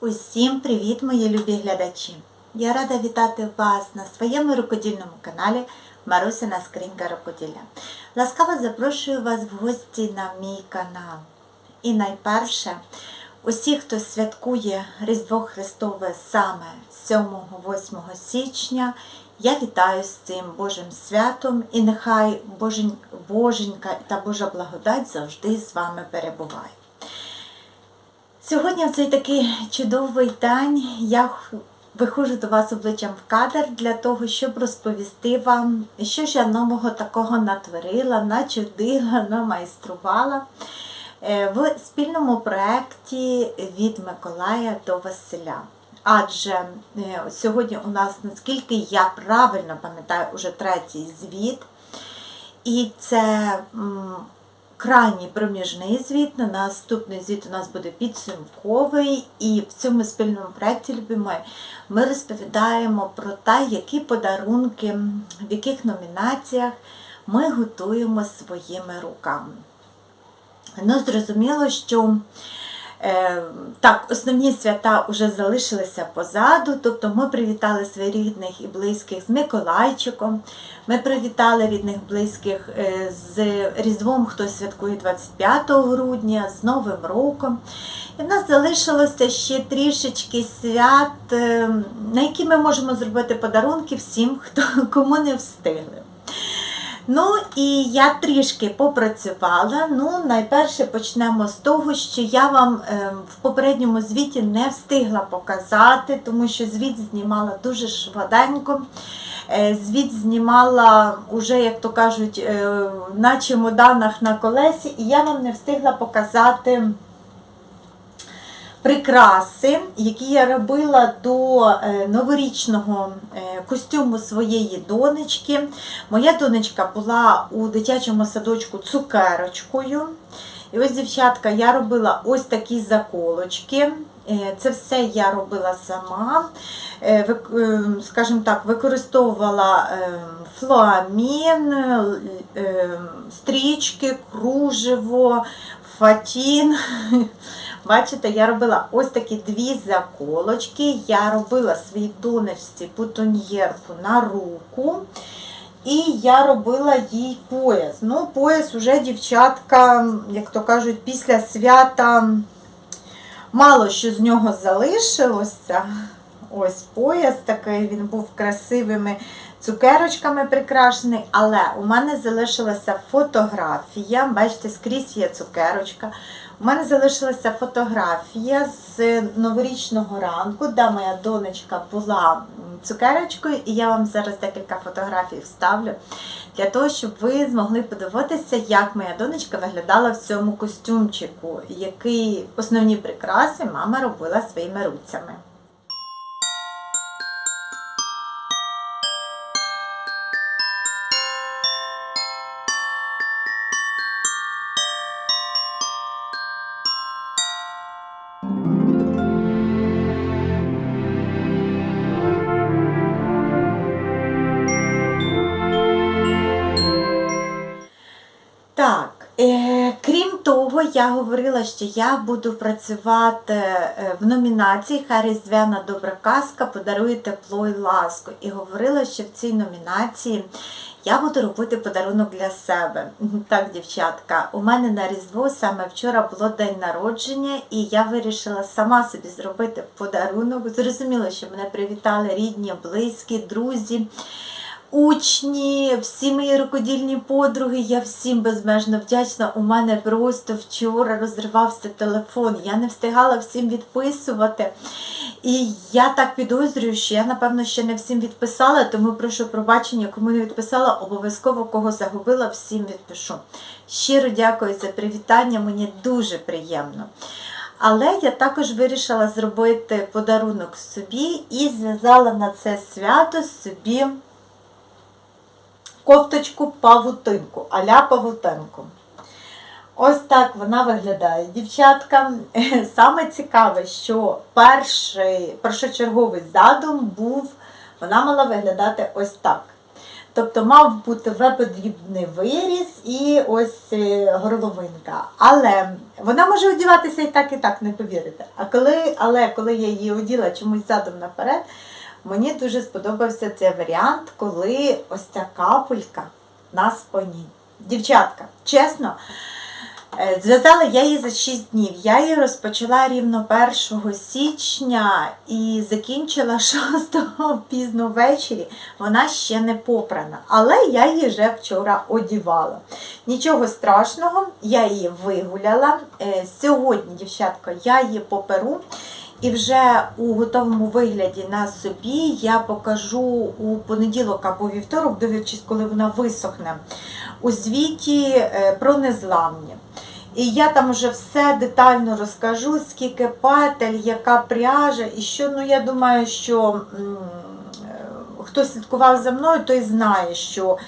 Усім привіт, мої любі глядачі! Я рада вітати вас на своєму рукодільному каналі Марусина Скринька Рукоділля. Ласкаво запрошую вас в гості на мій канал. І найперше, усі, хто святкує Різдво Христове саме 7-8 січня, я вітаю з цим Божим святом і нехай Божень, Боженька та Божа благодать завжди з вами перебуває. Сьогодні в цей такий чудовий день я виходжу до вас обличчям в кадр для того, щоб розповісти вам, що ж я нового такого натворила, начудила, намайструвала е, в спільному проєкті від Миколая до Василя. Адже е, сьогодні у нас, наскільки я правильно пам'ятаю, уже третій звіт. І це крайній проміжний звіт. На наступний звіт у нас буде підсумковий. І в цьому спільному проєкті любимо, ми розповідаємо про те, які подарунки, в яких номінаціях ми готуємо своїми руками. Ну, зрозуміло, що так, основні свята вже залишилися позаду, тобто ми привітали своїх рідних і близьких з Миколайчиком, ми привітали рідних близьких е, з Різдвом, хто святкує 25 грудня, з Новим роком. І в нас залишилося ще трішечки свят, е, на які ми можемо зробити подарунки всім, хто кому не встигли. Ну і я трішки попрацювала. Ну, найперше почнемо з того, що я вам е, в попередньому звіті не встигла показати, тому що звіт знімала дуже швиденько. Е, Звіт знімала уже, як то кажуть, е, на чемоданах на колесі, і я вам не встигла показати прикраси, які я робила до е, новорічного е, костюму своєї донечки. Моя донечка була у дитячому садочку цукерочкою. І ось, дівчатка, я робила ось такі заколочки. Е, Це все я робила сама. Скажімо так, використовувала флоамін, е, стрічки, кружево, фатін. Бачите, я робила ось такі дві заколочки. Я робила своїй донечці бутоньєрку на руку. І я робила їй пояс. Ну, пояс уже дівчатка, як то кажуть, після свята мало що з нього залишилося. Ось пояс такий, він був красивими цукерочками прикрашений, але у мене залишилася фотографія. Бачите, скрізь є цукерочка. У мене залишилася фотографія з новорічного ранку, де моя донечка була цукерочкою, і я вам зараз декілька фотографій вставлю для того, щоб ви змогли подивитися, як моя донечка виглядала в цьому костюмчику, який основні прикраси мама робила своїми руцями. Я говорила, що я буду працювати е, в номінації Хай Різдвяна добра казка подарує тепло і ласку. І говорила, що в цій номінації я буду робити подарунок для себе. Так, дівчатка, у мене на Різдво саме вчора було день народження, і я вирішила сама собі зробити подарунок. Зрозуміло, що мене привітали рідні, близькі, друзі учні, всі мої рукодільні подруги, я всім безмежно вдячна. У мене просто вчора розривався телефон. Я не встигала всім відписувати. І я так підозрюю, що я, напевно, ще не всім відписала, тому прошу пробачення, кому не відписала, обов'язково кого загубила, всім відпишу. Щиро дякую за привітання, мені дуже приємно. Але я також вирішила зробити подарунок собі і зв'язала на це свято собі кофточку павутинку, аля павутинку. Ось так вона виглядає. Дівчатка, саме цікаве, що перший, першочерговий задум був, вона мала виглядати ось так. Тобто мав бути веподрібний виріз і ось е, горловинка. Але вона може одіватися і так, і так, не повірите. А коли, але коли я її оділа чомусь задом наперед, мені дуже сподобався цей варіант, коли ось ця капелька на спині. Дівчатка, чесно, е, зв'язала я її за 6 днів. Я її розпочала рівно 1 січня і закінчила 6 пізно ввечері. Вона ще не попрана. Але я її вже вчора одівала. Нічого страшного, я її вигуляла. Е, Сьогодні, дівчатка, я її поперу. І вже у готовому вигляді на собі я покажу у понеділок або вівторок, дивлячись, коли вона висохне, у звіті е, про незламні. І я там вже все детально розкажу, скільки петель, яка пряжа, і що, ну я думаю, що е, хто слідкував за мною, той знає, що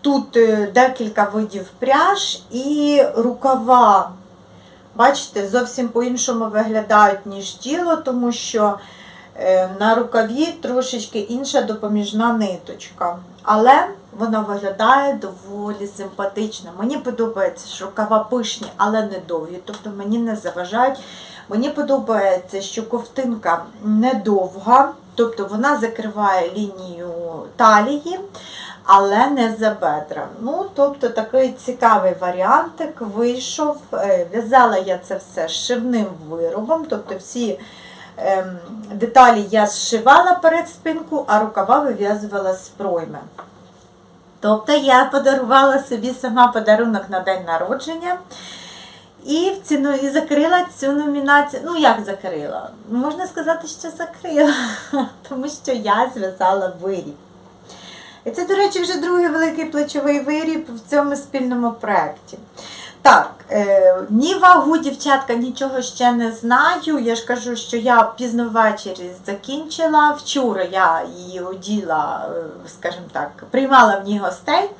тут е, декілька видів пряж і рукава. Бачите, зовсім по-іншому виглядають, ніж тіло, тому що е, на рукаві трошечки інша допоміжна ниточка. Але вона виглядає доволі симпатично. Мені подобається, що рукава пишні, але не довгі, тобто мені не заважають. Мені подобається, що ковтинка недовга, тобто вона закриває лінію талії, але не за бедра. Ну, тобто такий цікавий варіантик вийшов. Е, В'язала я це все шивним виробом, тобто всі ем, деталі я зшивала перед спинку, а рукава вив'язувала з пройми. Тобто я подарувала собі сама подарунок на день народження. І в ціну і закрила цю номінацію. Ну, як закрила? Можна сказати, що закрила, тому що я зв'язала виріб. І це, до речі, вже другий великий плечовий виріб в цьому спільному проєкті. Так, е, ні вагу, дівчатка, нічого ще не знаю. Я ж кажу, що я пізно ввечері закінчила. Вчора я її оділа, е, скажімо так, приймала в ній гостей.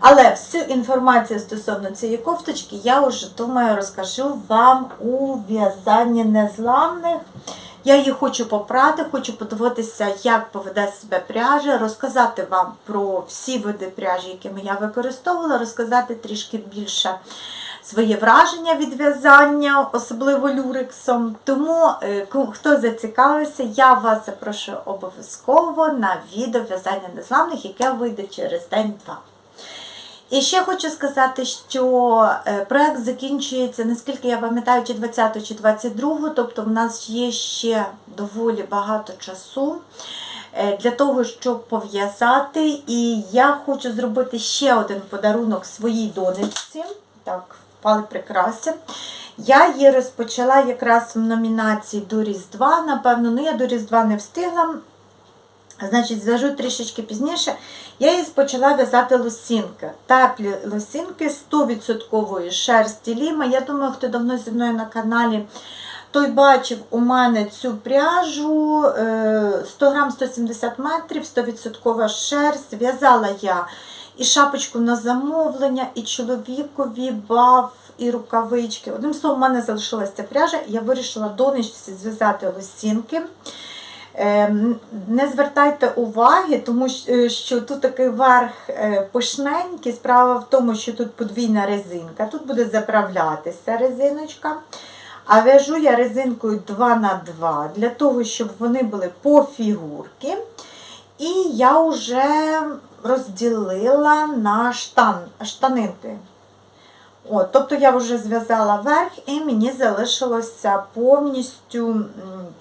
Але всю інформацію стосовно цієї кофточки я вже думаю розкажу вам у в'язанні незламних. Я її хочу попрати, хочу подивитися, як поведе себе пряжа, розказати вам про всі види пряжі, якими я використовувала, розказати трішки більше своє враження від в'язання, особливо люрексом. Тому, е, хто зацікавився, я вас запрошую обов'язково на відео в'язання незламних, яке вийде через день-два. І ще хочу сказати, що е, проект закінчується, наскільки я пам'ятаю, чи 20 чи 22, тобто в нас є ще доволі багато часу е, для того, щоб пов'язати. І я хочу зробити ще один подарунок своїй донечці. Так, впали прикраси. Я її розпочала якраз в номінації до Різдва. Напевно, ну я до Різдва не встигла. Значить, зв'яжу трішечки пізніше. Я її почала в'язати лосінки. Теплі лосінки 100% шерсті ліма. Я думаю, хто давно зі мною на каналі, той бачив у мене цю пряжу е, 100 грам 170 метрів, 100% шерсть. В'язала я і шапочку на замовлення, і чоловікові баф, і рукавички. Одним словом, у мене залишилася пряжа, я вирішила донечці зв'язати лосінки. Ем, Не звертайте уваги, тому що- е, тут такий верх е, пишненький. Справа в тому, що тут подвійна резинка. Тут буде заправлятися резиночка. А в'яжу я резинкою 2х2 для того, щоб вони були по фігурки. І я вже розділила на штан, штанинки. От, тобто я вже зв'язала верх і мені залишилося повністю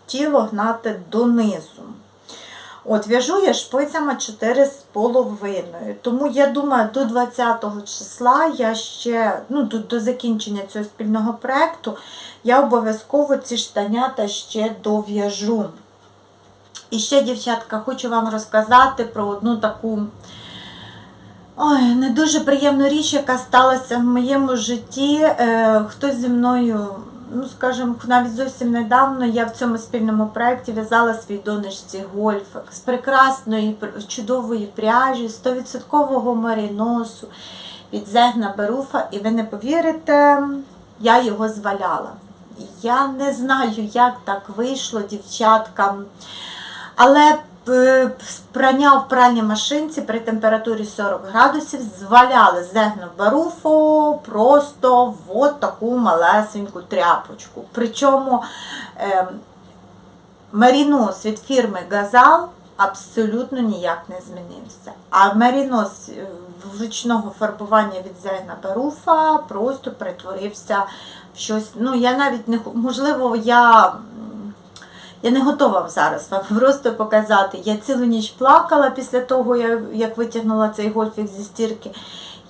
тіло гнати донизу. От, в'яжу я шпицями 4,5. Тому я думаю, до 20 числа я ще, ну, до, до закінчення цього спільного проєкту, я обов'язково ці штанята ще дов'яжу. І ще, дівчатка, хочу вам розказати про одну таку Ой, не дуже приємну річ, яка сталася в моєму житті. Е, хтось зі мною, ну скажімо, навіть зовсім недавно я в цьому спільному проєкті в'язала свій донечці гольфик з прекрасної, чудової пряжі, 100% маріносу від Зегна Беруфа. І ви не повірите, я його зваляла. Я не знаю, як так вийшло дівчаткам. Але Прання в пральній машинці при температурі 40 градусів зваляли зегну баруфо просто в таку малесеньку тряпочку. Причому ем, Марінос від фірми Газал абсолютно ніяк не змінився. А марінос е, ручного фарбування від Зегна Баруфа просто перетворився в щось. Ну, я навіть не можливо, я. Я не готова зараз вам просто показати. Я цілу ніч плакала після того, як витягнула цей гольфік зі стірки.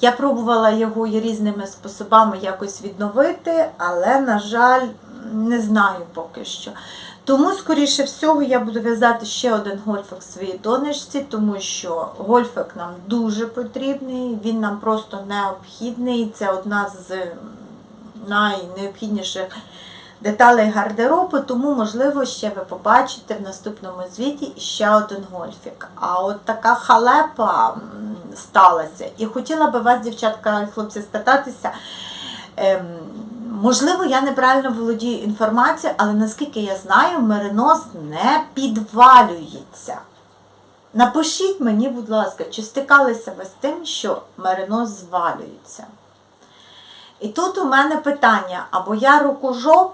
Я пробувала його різними способами якось відновити, але, на жаль, не знаю поки що. Тому, скоріше всього, я буду в'язати ще один гольфик своїй донечці, тому що гольфик нам дуже потрібний, він нам просто необхідний. Це одна з найнеобхідніших деталей гардеробу, тому, можливо, ще ви побачите в наступному звіті ще один гольфік. А от така халепа сталася. І хотіла би вас, дівчатка і хлопці, спитатися. Ем, можливо, я неправильно володію інформацією, але наскільки я знаю, меринос не підвалюється. Напишіть мені, будь ласка, чи стикалися ви з тим, що меринос звалюється? І тут у мене питання: або я рукожоп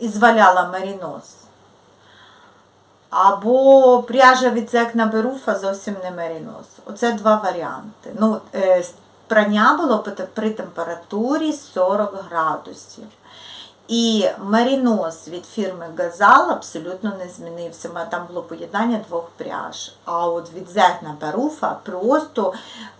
і зваляла мерінос, або пряжа від Зекна Беруфа зовсім не мерінос. Оце два варіанти. Ну, е, прання було при- при температурі 40 градусів. І марінос від фірми Газал абсолютно не змінився. Там було поєднання двох пряж. А от від Зегна Беруфа просто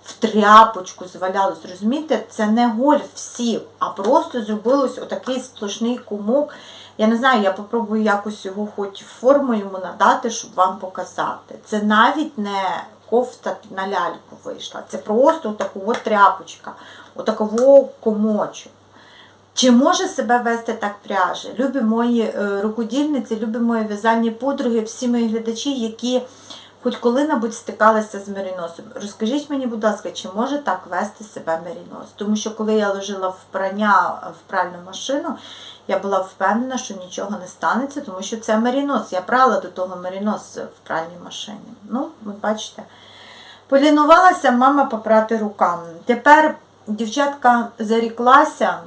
в тряпочку звалялось. Розумієте, це не гольф сів, а просто зробилось отакий сплошний кумок. Я не знаю, я попробую якось його хоч форму йому надати, щоб вам показати. Це навіть не кофта на ляльку вийшла. Це просто отаку от тряпочка, отаково комочок. Чи може себе вести так пряжа? Любі мої е, рукодільниці, любі мої в'язальні подруги, всі мої глядачі, які хоч коли-небудь стикалися з меріносом. Розкажіть мені, будь ласка, чи може так вести себе мерінос? Тому що коли я ложила в прання в пральну машину, я була впевнена, що нічого не станеться, тому що це мерінос. Я прала до того мерінос в пральній машині. Ну, ви бачите. Полінувалася мама попрати руками. Тепер дівчатка заріклася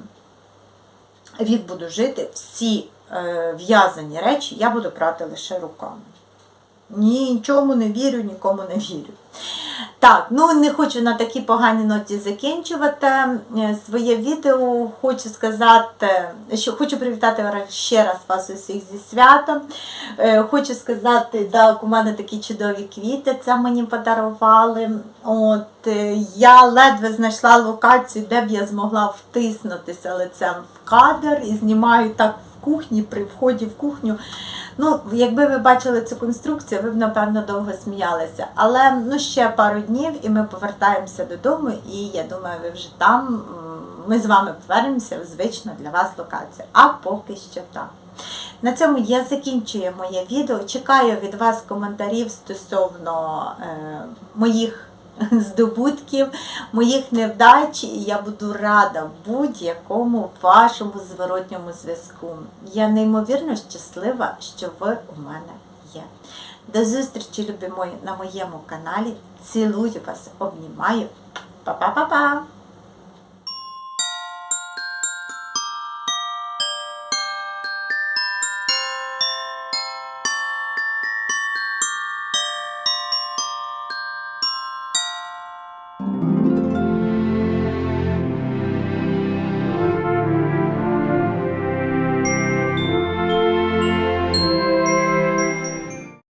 вік буду жити, всі е, в'язані речі я буду прати лише руками. Нічому не вірю, нікому не вірю. Так, ну не хочу на такій поганій ноті закінчувати е, своє відео. Хочу сказати, що хочу привітати ще раз вас усіх зі святом. Е, Хочу сказати, так, у мене такі чудові квіти, це мені подарували. От, е, я ледве знайшла локацію, де б я змогла втиснутися лицем в кадр і знімаю так кухні, при вході в кухню. Ну, якби ви бачили цю конструкцію, ви б напевно довго сміялися. Але ну ще пару днів і ми повертаємося додому, і я думаю, ви вже там. Ми з вами повернемося в звичну для вас локацію. А поки що так. На цьому я закінчую моє відео. Чекаю від вас коментарів стосовно е, моїх здобутків, моїх невдач, і я буду рада будь-якому вашому зворотньому зв'язку. Я неймовірно щаслива, що ви у мене є. До зустрічі, любі мої, на моєму каналі. Цілую вас, обнімаю. Па-па-па-па!